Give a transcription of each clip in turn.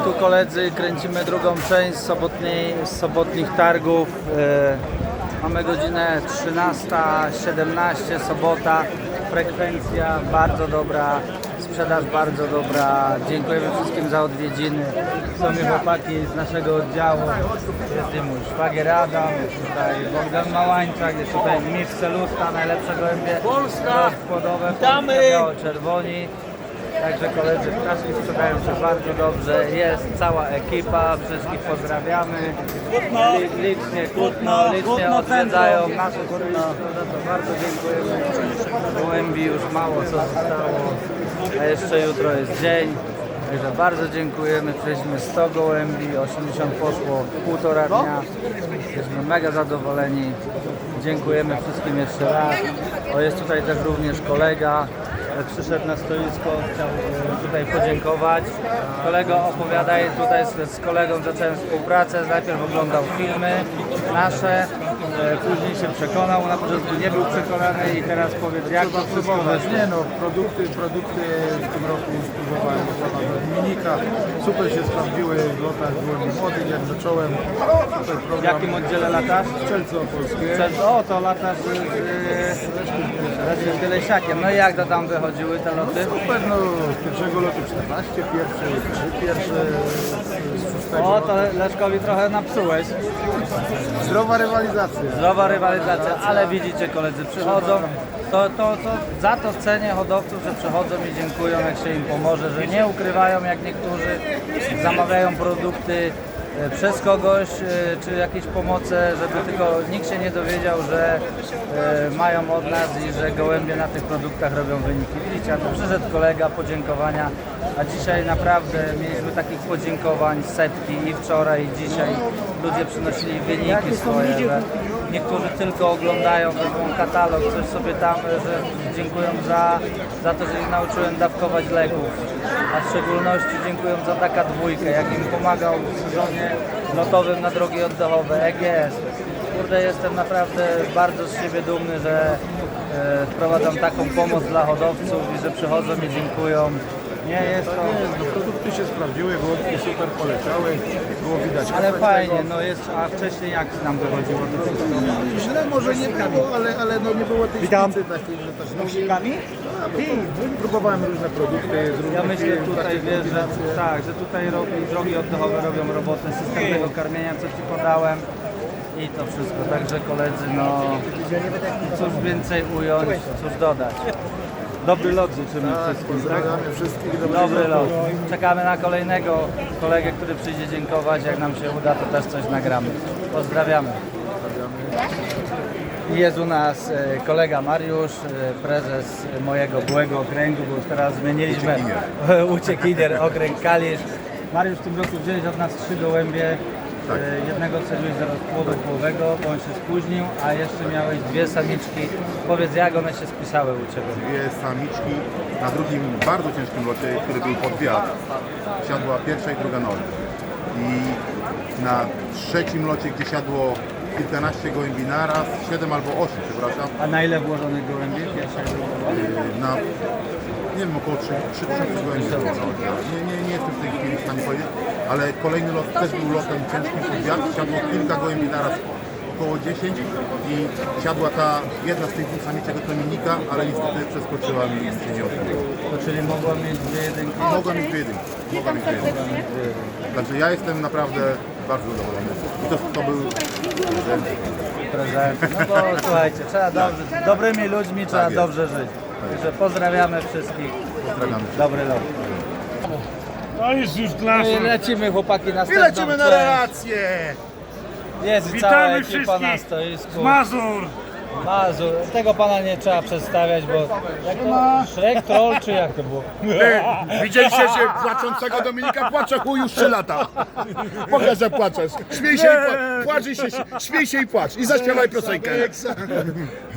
I tu koledzy kręcimy drugą część sobotniej, z sobotnich targów. E, Mamy godzinę 13.17, sobota. Frekwencja bardzo dobra, sprzedaż bardzo dobra. Dziękujemy wszystkim za odwiedziny. Są mi chłopaki z naszego oddziału. Jest mój szwagier Adam, jest tutaj Bogdan Małańczak, jest tutaj Mistrz Celusta, najlepsze gołębie Polska! rozkładowe, czerwoni. Także koledzy w Kaszli sprzedają się bardzo dobrze. Jest cała ekipa, wszystkich pozdrawiamy. Li- Licznie, kłótno, licznie Kłótno odwiedzają centrum. nasze turystów. Za to bardzo dziękujemy. Gołębi już mało co zostało, a jeszcze jutro jest dzień. Także bardzo dziękujemy. Przejśmy 100 gołębi, 80 poszło w półtora dnia. Jesteśmy mega zadowoleni. Dziękujemy wszystkim jeszcze raz. O, jest tutaj też również kolega. E, Przyszedł na stoisko, chciał e, tutaj podziękować. Kolego opowiadaj, tutaj z, z kolegą zacząłem współpracę, najpierw oglądał filmy nasze, później się przekonał, na początku nie był przekonany i teraz powiedz jak to wszystko weszło. Nie no, produkty, produkty w tym roku spróbowałem pana Dominika. Super się sprawdziły w lotach, byłem młody, jak zacząłem. Super W program. jakim oddziale latasz? Strzelce opolskie. Przed, o, to latasz z, z, z Tylesiakiem. No i jak to tam wychodziły te loty? Super, no z pierwszego lotu 14, pierwsze, trzy pierwsze, z- O, to Leszkowi trochę napsułeś. Zdrowa rywalizacja. Zdrowa rywalizacja, ale widzicie koledzy, przychodzą, to, to, to za to cenię hodowców, że przychodzą i dziękują jak się im pomoże, że nie ukrywają jak niektórzy, zamawiają produkty e, przez kogoś, e, czy jakieś pomoce, żeby tylko nikt się nie dowiedział, że e, mają od nas i że gołębie na tych produktach robią wyniki. Widzicie, a tu przyszedł kolega, podziękowania, a dzisiaj naprawdę mieliśmy takich podziękowań setki i wczoraj, i dzisiaj ludzie przynosili wyniki swoje, że niektórzy tylko oglądają, wezmą katalog, coś sobie tam, że dziękują za, za to, że ich nauczyłem dawkować leków, a w szczególności dziękują za taka dwójkę, jak im pomagał w sezonie lotowym na drogi oddechowe, EGS. Kurde, jestem naprawdę bardzo z siebie dumny, że e, wprowadzam taką pomoc dla hodowców i że przychodzą i dziękukują. Nie jest to... No, produkty się sprawdziły, głodki super poleciały, było widać. Ale efekt fajnie, tego. no jest, a wcześniej jak nam wychodziło to wszystko? Źle może nie było, ale, ale no nie było tej Witam. takiej, że tak Musikami? A, bo to- Próbowałem różne produkty z różnych Ja myślę firm, tutaj, takie wiesz, że kombinacje. tak, że tutaj robi, drogi oddechowe robią robotę, system tego karmienia, co Ci podałem i to wszystko. Także koledzy, no cóż więcej ująć, cóż dodać. Dobry lot życzymy Tak, wszystkim, tak? pozdrawiamy wszystkich. dobrego Dobry lot. Czekamy na kolejnego kolegę, który przyjdzie dziękować. Jak nam się uda, to też coś nagramy. Pozdrawiamy. Jest u nas e, kolega Mariusz, e, prezes mojego byłego okręgu, bo już teraz zmieniliśmy uciekinier, okręg Kalisz. Mariusz, w tym roku wziąłeś od nas trzy gołębie. E, Jednego celiłeś do rozpłodu połowego, bo on się spóźnił, a jeszcze miałeś dwie samiczki. Powiedz, jak one się spisały u Ciebie? dwie samiczki na drugim bardzo ciężkim locie, który był pod wiatr. Siadła pierwsza i druga noga. I na trzecim locie, gdzie siadło kilkanaście gołębi naraz, 7 albo 8, przepraszam, A na ile włożonych gołębi? Pierwsza i druga? yy, na nie wiem, około 3000 gołębi było. Nie, nie, nie jestem w tej chwili w stanie powiedzieć, ale kolejny lot też był lotem ciężkim pod wiatr, siadło kilka gołębi naraz, około 10 i siadła ta jedna z tych dwóch samiczek od Dominika, ale niestety przeskoczyła mi i się nie odbyło. To czyli mogła mieć dwie jedynki? Mogła mieć dwie jedynki. Mogła mieć dwie jedynki. Także ja jestem naprawdę bardzo zadowolony. I to, to był prezenty. No bo słuchajcie, trzeba dobrze, dobrymi ludźmi trzeba Tak dobrze żyć. Także pozdrawiamy wszystkich. pozdrawiamy. Dobry lot. To jest już No klasa. i lecimy chłopaki na I lecimy na relację! Jest cała Witamy ekipa na wszystkich stoisku. z Mazur. Mazur. Tego pana nie trzeba przedstawiać, bo jak to, Shrek, Troll czy jak to było? Widzieliście się płaczącego Dominika? Płacze chuj już 3 lata. Pokaż, że płaczesz. Śmiej się i płacz. Płacz i się, śmiej się i płacz. I zaśpiewaj piosenkę.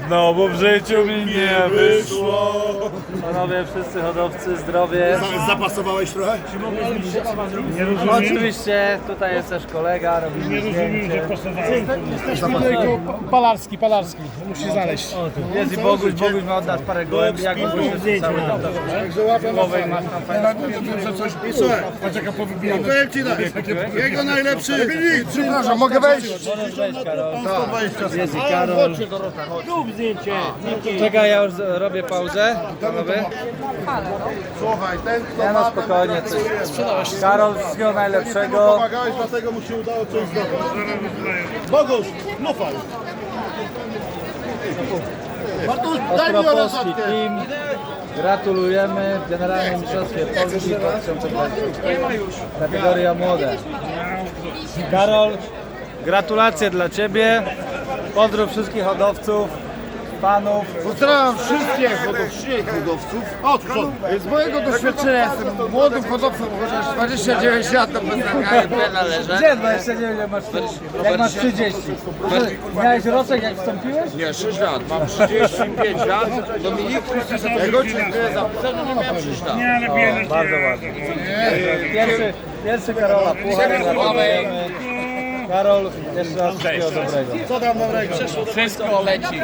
No bo w życiu mi nie wyszło. Panowie, wszyscy hodowcy, zdrowie. Zapasowałeś trochę? Nie No, rozumiem. oczywiście tutaj jest też kolega, robimy Nie rozumiem, że zdjęcie. pasowałem. Palarski, Palarski. Musi znaleźć. Jest i Boguś, Boguś ma od nas parę gołębi, jak Boguś jest cały tam Także łapę Głowej masz tam fajne że coś... Słuchaj, patrz jaka powybijana. Tak, jego najlepszy. Przepraszam, mogę wejść? Możesz wejść, Karol. Jest i Karol. Czekaj, ja już robię pauzę. Panowie. Słuchaj, ten kto Ja na spokojnie coś. Karol, wszystkiego najlepszego. pomagałeś, dlatego mu się udało coś zdobyć. Bogusz, lufaj. Bartuś, daj mi Ostropolski orężatkę. team. Gratulujemy w Generalnym Mistrzostwie Polski 2020. Kategoria młode. Karol, gratulacje dla Ciebie. Pozdrów wszystkich hodowców, panów. Pozdrawiam wszystkich hodowców. hodowców. Z mojego doświadczenia jestem młodym hodowcą, chociaż 29 lat do PZKP należę. Gdzie 29 jak masz, jak masz 30? Miałeś roczek jak wstąpiłeś? Nie, 6 lat, mam 35 lat. Dominik, tego dziękuję za no nie miałem 6 lat. O, bardzo ładnie. Pierwszy, pierwszy Karola Puchar. Karol, jeszcze raz wszystkiego dobrego. Co tam dobrego? Wszystko leci.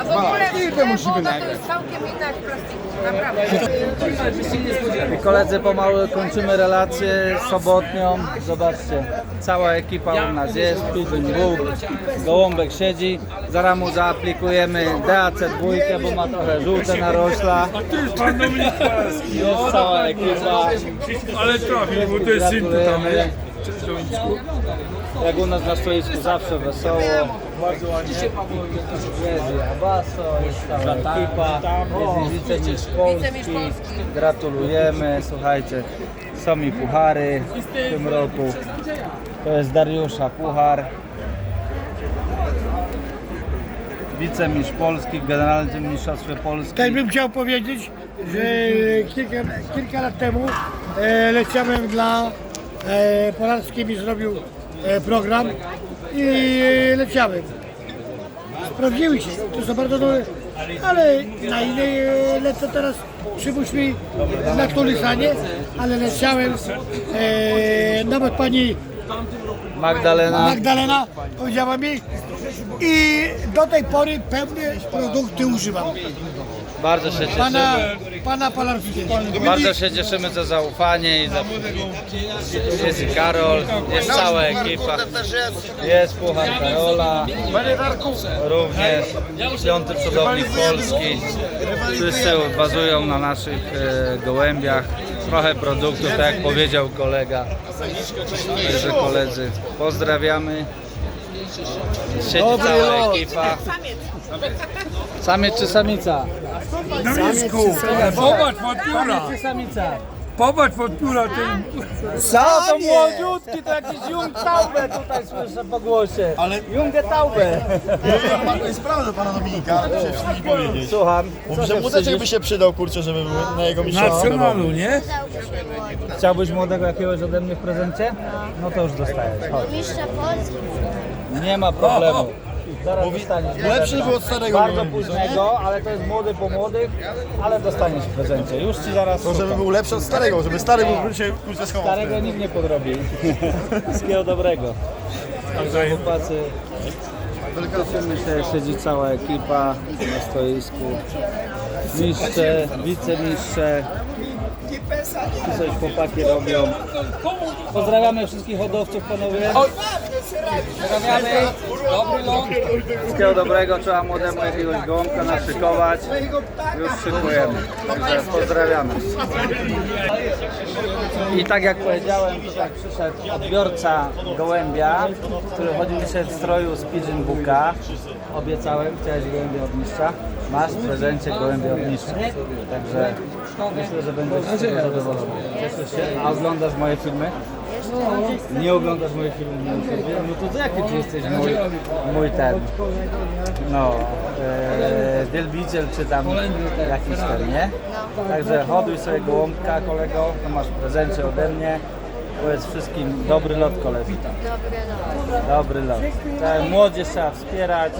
A w ogóle woda to jest całkiem inna jak plastik. Naprawdę. I koledzy, pomału kończymy relację sobotnią. Zobaczcie, cała ekipa u nas jest, Pigeon Bóg, Gołąbek siedzi. Zaraz mu zaaplikujemy DAC2, bo ma trochę żółte narośla. Jest cała ekipa. Ale trafił, bo to jest syn tam. Gratulujemy. Jak u nas na stoisku zawsze wesoło. Bardzo ładnie. Jest i Abaso, jest cała ekipa, jest wicemistrz Polski. Gratulujemy, słuchajcie, są mi puchary w tym roku. To jest Dariusza puchar. Wicemistrz Polski w Generalnym Mistrzostwie Polski. Tak bym chciał powiedzieć, że kilka, kilka lat temu e, leciałem dla e, Polarskiej mi zrobił e, program i leciałem. Sprawdziły się, to są bardzo dobre, ale na innej e, lecę teraz, przypuść mi na Tulisanie, ale leciałem, e, nawet pani Magdalena. Magdalena powiedziała mi i do tej pory pewne produkty używam. Bardzo się cieszymy. Pana, pana. Bardzo się cieszymy za zaufanie i za... Jest i Karol, jest cała ekipa. Jest Puchar Karola, również piąty przodownik Polski. Wszyscy bazują na naszych e, gołębiach. Trochę produktów, tak jak powiedział kolega. Także koledzy, pozdrawiamy. Siedzi cała ekipa. Samiec czy samica? Popatrz, podpióra. Samiec czy samica? Popatrz, podpióra. Ten... A to młodziutki, to jakiś Jung Taube tutaj słyszę po głosie. Ale... Junge Taube. Sprawę do pana Dominika, muszę wszystkim powiedzieć. Słucham. Co się młodeczek by się przydał, kurczę, żeby był na jego mistrzostwie. Nacjonalu, nie? Chciałbyś młodego jakiegoś ode mnie w prezencie? No to już dostajesz. Chodź. Mistrza Polski. Nie ma problemu. Zaraz dostaniesz. lepszy był od starego Bardzo późnego, ale to jest młody po młodych, ale dostaniesz w prezencie. Już ci zaraz To żeby szukam. był lepszy od starego, żeby stary był się kurczę schował. Starego nikt nie podrobi. Wszystkiego dobrego. Także chłopacy, cieszymy się, siedzi cała ekipa na stoisku. Mistrze, wicemistrze. Tu coś chłopaki robią. Pozdrawiamy wszystkich hodowców, panowie. Pozdrawiamy. Dobry ląd. Wszystkiego dobrego, trzeba młodemu jakiegoś gołąbka naszykować. Już szykujemy. Także pozdrawiamy. I tak jak powiedziałem, tutaj przyszedł odbiorca gołębia, który chodził dzisiaj w stroju z Pigeon Booka. Obiecałem, chciałeś gołębia od mistrza. Masz w prezencie gołębia od mistrza. Także myślę, że będziesz z tego zadowolony. A oglądasz moje filmy? Nie oglądasz moje filmy, nie oglądasz. No to jaki ty jesteś mój, mój ten? No, e, wielbiciel czy tam jakiś ten, nie? Także hoduj sobie gołąbka kolego, to masz prezencie ode mnie. Powiedz wszystkim dobry lot koledzy. Dobry lot. Tak, Młodzież trzeba wspierać,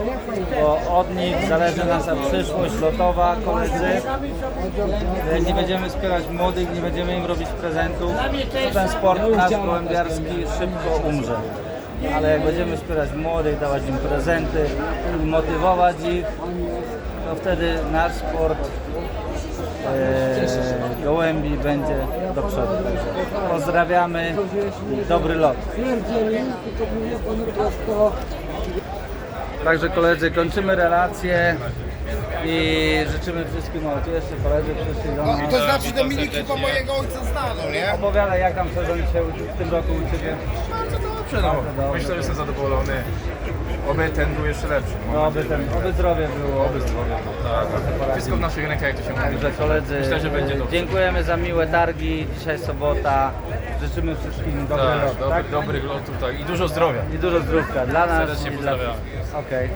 bo od nich zależy nasza przyszłość lotowa, koledzy. Jak nie będziemy wspierać młodych, nie będziemy im robić prezentów, to ten sport nasz gołębiarski szybko umrze. ale jak będziemy wspierać młodych, dawać im prezenty i motywować ich, to wtedy nasz sport e, gołębi będzie do przodu. Pozdrawiamy i dobry lot. Także koledzy, kończymy relację i życzymy wszystkim, o tu jeszcze koledzy przyszli do nas. To znaczy Dominiki po mojego ojca znaną, nie? Opowiadaj jak tam sezon u- w tym roku u Ciebie. Dobrze, no. Myślę, że jestem zadowolony. Oby ten był jeszcze lepszy. Mam No, oby, nadzieję, ten, że oby zdrowie było. Oby zdrowie. Tak, tak. Wszystko w naszych rękach, jak to się mówi. Także koledzy, Myślę, że będzie dobrze. dziękujemy za miłe targi. Dzisiaj sobota. Życzymy wszystkim dobry Tak, lot, dobry, tak? dobrych lotów tak. i dużo zdrowia. I dużo zdrówka dla nas Serdecznie i dla pozdrawiam. wszystkich. Okej.